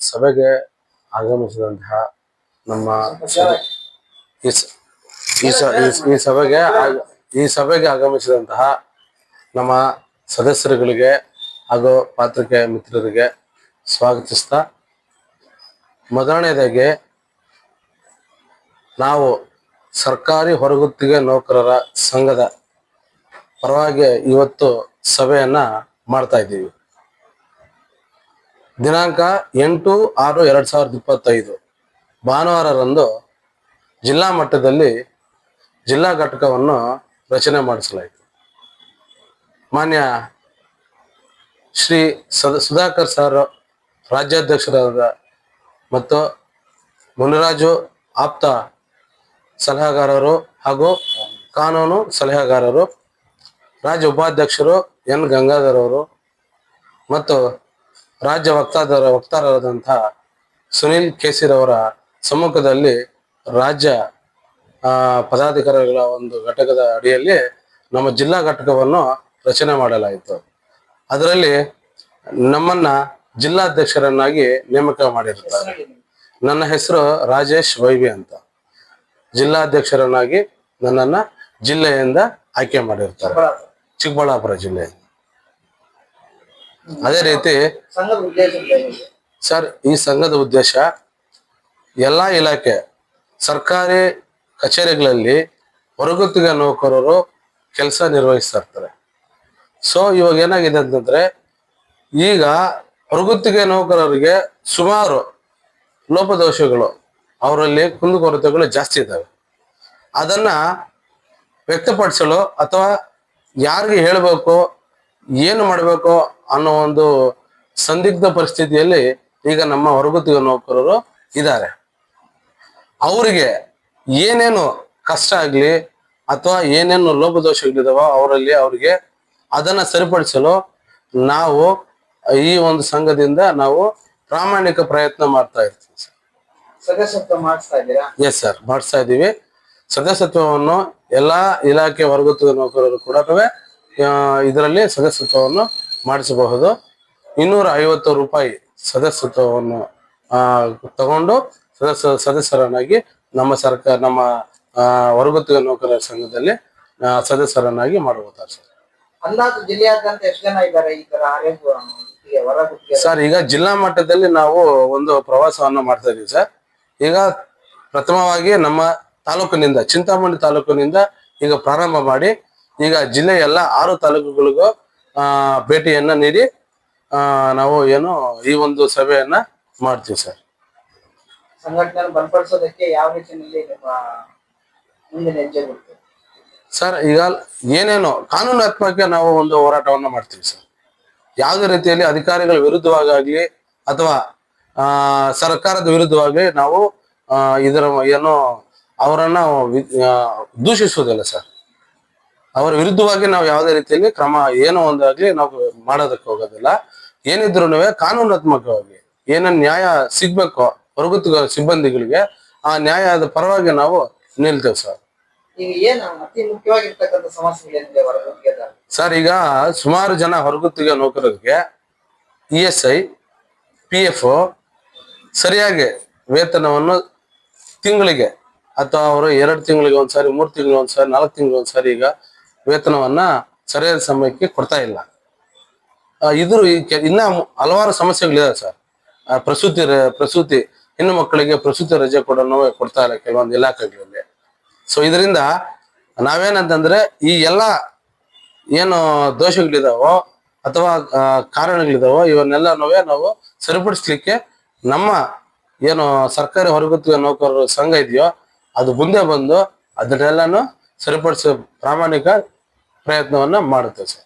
ಸಭೆಗೆ ಆಗಮಿಸಿದಂತಹ ನಮ್ಮ ಈ ಸಭೆಗೆ ಈ ಸಭೆಗೆ ಆಗಮಿಸಿದಂತಹ ನಮ್ಮ ಸದಸ್ಯರುಗಳಿಗೆ ಹಾಗೂ ಪಾತ್ರಿಕೆ ಮಿತ್ರರಿಗೆ ಸ್ವಾಗತಿಸ್ತಾ ಮೊದಲನೇದಾಗಿ ನಾವು ಸರ್ಕಾರಿ ಹೊರಗುತ್ತಿಗೆ ನೌಕರರ ಸಂಘದ ಪರವಾಗಿ ಇವತ್ತು ಸಭೆಯನ್ನ ಮಾಡ್ತಾ ಇದ್ದೀವಿ. ದಿನಾಂಕ ಎಂಟು ಆರು ಎರಡು ಸಾವಿರದ ಇಪ್ಪತ್ತೈದು. ಭಾನುವಾರರಂದು ಜಿಲ್ಲಾ ಮಟ್ಟದಲ್ಲಿ ಜಿಲ್ಲಾ ಘಟಕವನ್ನು ರಚನೆ ಮಾಡಿಸಲಾಯಿತು. ಮಾನ್ಯ ಶ್ರೀ ಸದ, ಸುಧಾಕರ್ ಸರ್ ರಾಜ್ಯಾಧ್ಯಕ್ಷರಾದ ಮತ್ತು ಮುನಿರಾಜು ಆಪ್ತ ಸಲಹಾಗಾರರು ಹಾಗೂ ಕಾನೂನು ಸಲಹೆಗಾರರು, ರಾಜ್ಯ ಉಪಾಧ್ಯಕ್ಷರು ಎನ್. ಗಂಗಾಧರ್ ಅವರು ಮತ್ತು ರಾಜ್ಯ ವಕ್ತಾರ ವಕ್ತಾರರಾದಂತಹ ಸುನಿಲ್ ಕೇಸಿರವರ ಸಮ್ಮುಖದಲ್ಲಿ ರಾಜ್ಯ ಪದಾಧಿಕಾರಿಗಳ ಒಂದು ಘಟಕದ ಅಡಿಯಲ್ಲಿ ನಮ್ಮ ಜಿಲ್ಲಾ ಘಟಕವನ್ನು ರಚನೆ ಮಾಡಲಾಯಿತು. ಅದರಲ್ಲಿ ನಮ್ಮನ್ನ ಜಿಲ್ಲಾಧ್ಯಕ್ಷರನ್ನಾಗಿ ನೇಮಕ ಮಾಡಿರುತ್ತಾರೆ ನನ್ನ ಹೆಸರು ರಾಜೇಶ್ ವೈವಿ ಅಂತ. ಜಿಲ್ಲಾಧ್ಯಕ್ಷರನ್ನಾಗಿ ನನ್ನನ್ನ ಜಿಲ್ಲೆಯಿಂದ ಆಯ್ಕೆ ಮಾಡಿರ್ತಾರೆ. ಚಿಕ್ಕಬಳ್ಳಾಪುರ ಜಿಲ್ಲೆ. ಅದೇ ರೀತಿ ಸಂಘದ ಉದ್ದೇಶ ಏನು? ಸರ್ ಈ ಸಂಘದ ಉದ್ದೇಶ ಎಲ್ಲಾ ಇಲಾಖೆ ಸರ್ಕಾರಿ ಕಚೇರಿಗಳಲ್ಲಿ ಹೊರಗುತ್ತಿಗೆ ನೌಕರರು ಕೆಲಸ ನಿರ್ವಹಿಸ್ತಾ ಇರ್ತಾರೆ ಸೊ ಇವಾಗ ಏನಾಗಿದೆ ಅಂತಂದ್ರೆ ಈಗ ಹೊರಗುತ್ತಿಗೆ ನೌಕರರಿಗೆ ಸುಮಾರು ಲೋಪದೋಷಗಳು ಅವರಲ್ಲಿ ಕುಂದುಕೊರತೆಗಳು ಜಾಸ್ತಿ ಇದ್ದಾವೆ ಅದನ್ನ ವ್ಯಕ್ತಪಡಿಸಲು ಅಥವಾ ಯಾರಿಗೆ ಹೇಳಬೇಕು ಏನು ಮಾಡಬೇಕು ಅನ್ನೋ ಒಂದು ಸಂದಿಗ್ಧ ಪರಿಸ್ಥಿತಿಯಲ್ಲಿ ಈಗ ನಮ್ಮ ಹೊರಗುತ್ತಿಗೆ ನೌಕರರು ಇದ್ದಾರೆ. ಅವರಿಗೆ ಏನೇನು ಕಷ್ಟ ಆಗಲಿ ಅಥವಾ ಏನೇನು ಲೋಪದೋಷಗಳಿದಾವೋ ಅವರಲ್ಲಿ ಅವರಿಗೆ ಅದನ್ನ ಸರಿಪಡಿಸಲು ನಾವು ಈ ಒಂದು ಸಂಘದಿಂದ ನಾವು ಪ್ರಾಮಾಣಿಕ ಪ್ರಯತ್ನ ಮಾಡ್ತಾ ಇರ್ತೀವಿ ಸರ್. ಸದಸ್ಯತ್ವ ಮಾಡಿಸ್ತಾ ಇದ್ದೀರಾ? ಎಸ್ ಸರ್ ಮಾಡಿಸ್ತಾ ಇದ್ದೀವಿ. ಸದಸ್ಯತ್ವವನ್ನು ಎಲ್ಲಾ ಇಲಾಖೆ ಹೊರಗುತ್ತಿಗೆ ನೌಕರರು ಕೂಡ ಇದರಲ್ಲಿ ಸದಸ್ಯತ್ವವನ್ನು ಮಾಡಿಸಬಹುದು. ಇನ್ನೂರ ಐವತ್ತು ರೂಪಾಯಿ ಸದಸ್ಯತ್ವವನ್ನು ತಗೊಂಡು ಸದಸ್ಯ ಸದಸ್ಯರನ್ನಾಗಿ ನಮ್ಮ ಸರ್ಕಾರ ನಮ್ಮ ಹೊರಗುತ್ತಿಗೆ ನೌಕರರ ಸಂಘದಲ್ಲಿ ಸದಸ್ಯರನ್ನಾಗಿ ಮಾಡಬಹುದು ಸರ್. ಅಂದಾಜು ಜಿಲ್ಲೆಯಾದ್ಯಂತ ಎಷ್ಟು ಜನ ಇದ್ದಾರೆ ಈ ತರ ಸರ್ ಈಗ ಜಿಲ್ಲಾ ಮಟ್ಟದಲ್ಲಿ ನಾವು ಒಂದು ಪ್ರವಾಸವನ್ನು ಮಾಡ್ತಾ ಇದೀವಿ ಸರ್. ಈಗ ಪ್ರಥಮವಾಗಿ ನಮ್ಮ ತಾಲೂಕಿನಿಂದ ಚಿಂತಾಮಣಿ ತಾಲೂಕಿನಿಂದ ಈಗ ಪ್ರಾರಂಭ ಮಾಡಿ ಈಗ ಜಿಲ್ಲೆಯ ಎಲ್ಲ ಆರು ತಾಲೂಕುಗಳಿಗೂ ಆ ಭೇಟಿಯನ್ನ ನೀಡಿ ಆ ನಾವು ಏನು ಈ ಒಂದು ಸಭೆಯನ್ನ ಮಾಡ್ತೀವಿ ಸರ್. ಸಂಘಟನೆ ಬಲಪಡಿಸೋದಕ್ಕೆ ಯಾವ ರೀತಿಯಲ್ಲಿ ನಿಮ್ಮ ಮುಂದಿನ ಹೆಜ್ಜೆ ಸರ್ ಈಗ ಏನೇನು ಕಾನೂನಾತ್ಮಕ ನಾವು ಒಂದು ಹೋರಾಟವನ್ನ ಮಾಡ್ತೀವಿ ಸರ್. ಯಾವುದೇ ರೀತಿಯಲ್ಲಿ ಅಧಿಕಾರಿಗಳ ವಿರುದ್ಧವಾಗಲಿ ಅಥವಾ ಆ ಸರ್ಕಾರದ ವಿರುದ್ಧವಾಗಿ ನಾವು ಇದರ ಏನು ಅವರನ್ನ ದೂಷಿಸುವುದಿಲ್ಲ ಸರ್. ಅವರ ವಿರುದ್ಧವಾಗಿ ನಾವು ಯಾವುದೇ ರೀತಿಯಲ್ಲಿ ಕ್ರಮ ಏನೋ ಒಂದಾಗ್ಲಿ ನಾವು ಮಾಡೋದಕ್ಕೆ ಹೋಗೋದಿಲ್ಲ. ಏನಿದ್ರು ಕಾನೂನಾತ್ಮಕವಾಗಿ ಏನೇನು ನ್ಯಾಯ ಸಿಗ್ಬೇಕು ಹೊರಗುತ್ತಿಗೆ ಸಿಬ್ಬಂದಿಗಳಿಗೆ ಆ ನ್ಯಾಯದ ಪರವಾಗಿ ನಾವು ನಿಲ್ತೇವೆ ಸರ್. ಸರ್ ಈಗ ಸುಮಾರು ಜನ ಹೊರಗುತ್ತಿಗೆ ನೌಕರರಿಗೆ E S I P F ಸರಿಯಾಗಿ ವೇತನವನ್ನು ತಿಂಗಳಿಗೆ ಅಥವಾ ಅವರು ಎರಡು ತಿಂಗಳಿಗೆ ಒಂದ್ಸಾರಿ ಮೂರು ತಿಂಗಳಿಗೆ ಒಂದ್ಸಾರಿ ನಾಲ್ಕು ತಿಂಗಳಿಗೆ ಒಂದ್ಸಾರಿ ಈಗ ವೇತನವನ್ನ ಸರಿಯಾದ ಸಮಯಕ್ಕೆ ಕೊಡ್ತಾ ಇಲ್ಲ. ಇದ್ರ ಇನ್ನ ಹಲವಾರು ಸಮಸ್ಯೆಗಳಿದೆ ಸರ್. ಪ್ರಸೂತಿ ಪ್ರಸೂತಿ, ಹೆಣ್ಣು ಮಕ್ಕಳಿಗೆ ಪ್ರಸೂತಿ ರಜೆ ಕೊಡೋನು ಕೊಡ್ತಾ ಇಲ್ಲ ಕೆಲವೊಂದು ಇಲಾಖೆಗಳಲ್ಲಿ. ಸೊ ಇದರಿಂದ ನಾವೇನಂತಂದ್ರೆ ಈ ಎಲ್ಲ ಏನು ದೋಷಗಳಿದಾವೋ ಅಥವಾ ಕಾರಣಗಳಿದಾವೋ ಇವನ್ನೆಲ್ಲ ನೋವೇ ನಾವು ಸರಿಪಡಿಸ್ಲಿಕ್ಕೆ ನಮ್ಮ ಏನು ಸರ್ಕಾರಿ ಹೊರಗುತ್ತಿಗೆ ನೌಕರರ ಸಂಘ ಇದೆಯೋ ಅದು ಮುಂದೆ ಬಂದು ಅದನ್ನೆಲ್ಲಾನು ಸರಿಪಡಿಸೋ ಪ್ರಾಮಾಣಿಕ ಪ್ರಯತ್ನವನ್ನ ಮಾಡುತ್ತೆ ಸರ್.